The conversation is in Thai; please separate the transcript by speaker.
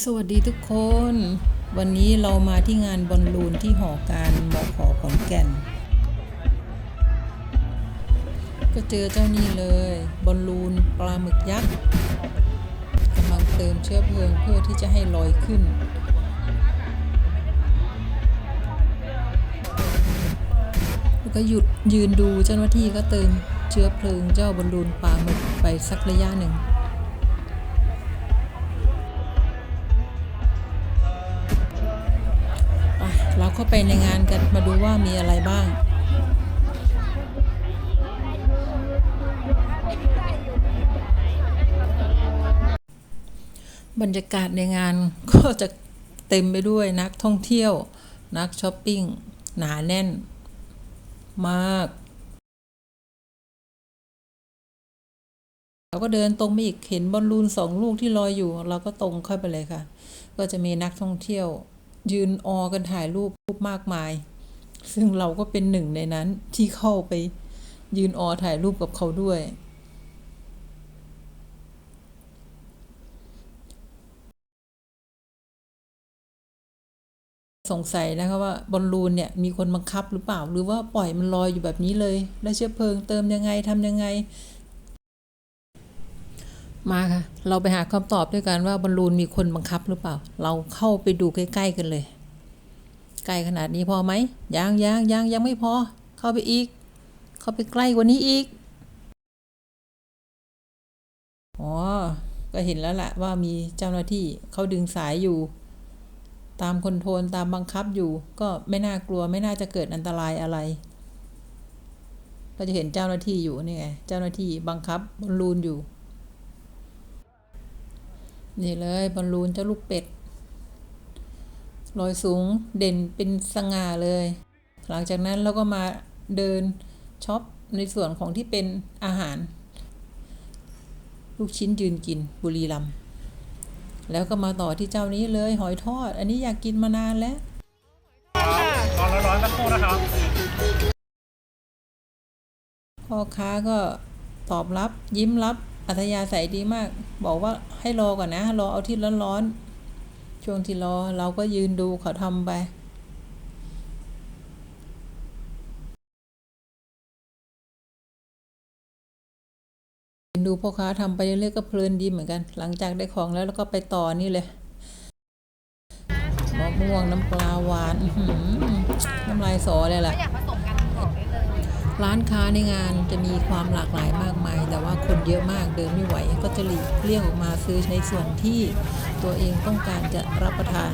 Speaker 1: สวัสดีทุกคน วันนี้เรามาที่งานบอลลูนที่หอการมขอขอนแก่น ก็เจอเจ้านี่เลยบอลลูนปลาหมึกยักษ์กำลังเติมเชื้อเพลิงเพื่อที่จะให้ลอยขึ้น แล้วก็หยุดยืนดูเจ้าหน้าที่ก็เติมเชื้อเพลิงเจ้าบอลลูนปลาหมึกไปสักระยะหนึ่ง เข้าไปในงานกันมาดูว่ามีอะไรบ้างบรรยากาศในงานก็จะเต็มไปด้วยนักท่องเที่ยว นักช้อปปิ้ง หนาแน่น มาก เราก็เดินตรงไปอีกเห็นบอลลูนสองลูกที่ลอยอยู่ เราก็ตรงเข้าไปเลยค่ะ ก็จะมีนักท่องเที่ยว ยืนออกันถ่ายรูปรูปมากมาย ซึ่งเราก็เป็นหนึ่งในนั้นที่เข้าไปยืนออถ่ายรูปกับเขาด้วย สงสัยนะคะว่าบอลลูนเนี่ยมีคนบังคับหรือเปล่า หรือว่าปล่อยมันลอยอยู่แบบนี้เลย แล้วเชื้อเพลิงเติมยังไงทำยังไง มาค่ะ เราไปหาคำตอบด้วยกันว่าบอลลูนมีคนบังคับหรือเปล่า เราเข้าไปดูใกล้ๆกันเลยใกล้ขนาดนี้พอไหมยังยังยังยังไม่พอ เข้าไปอีก เข้าไปใกล้กว่านี้อีก อ๋อ ก็เห็นแล้วแหละว่ามีเจ้าหน้าที่เขาดึงสายอยู่ ตามคอนโทรลตามบังคับอยู่ ก็ไม่น่ากลัวไม่น่าจะเกิดอันตรายอะไรก็จะเห็นเจ้าหน้าที่อยู่นี่ไง เจ้าหน้าที่บังคับบอลลูนอยู่ นี่เลยบอลลูนเจ้าลูกเป็ดลอยสูงเด่นเป็นสง่าเลย หลังจากนั้นเราก็มาเดินช็อปในส่วนของที่เป็นอาหาร ลูกชิ้นยืนกินบุรีรัมย์แล้วก็มาต่อที่เจ้านี้เลยหอยทอด อันนี้อยากกินมานานแล้ว
Speaker 2: ตอนร้อนๆสักครู่นะครับ
Speaker 1: พ่อค้าก็ตอบรับยิ้มรับ อัธยาศัยดีมาก บอกว่าให้รอก่อนนะ รอเอาที่ร้อนๆ ช่วงที่รอเราก็ยืนดูเขาทำไปยืนดูพ่อค้าทำไปเรื่อยๆก็เพลินดีเหมือนกัน หลังจากได้ของแล้วแล้วก็ไปต่อนี่เลยมะม่วงน้ำปลาหวานน้ำลายสอเลยล่ะ ร้านค้าในงานจะมีความหลากหลายมากมาย แต่ว่าคนเยอะมากเดินไม่ไหว ก็จะหลีกเลี่ยงออกมาซื้อในส่วนที่ตัวเองต้องการจะรับประทาน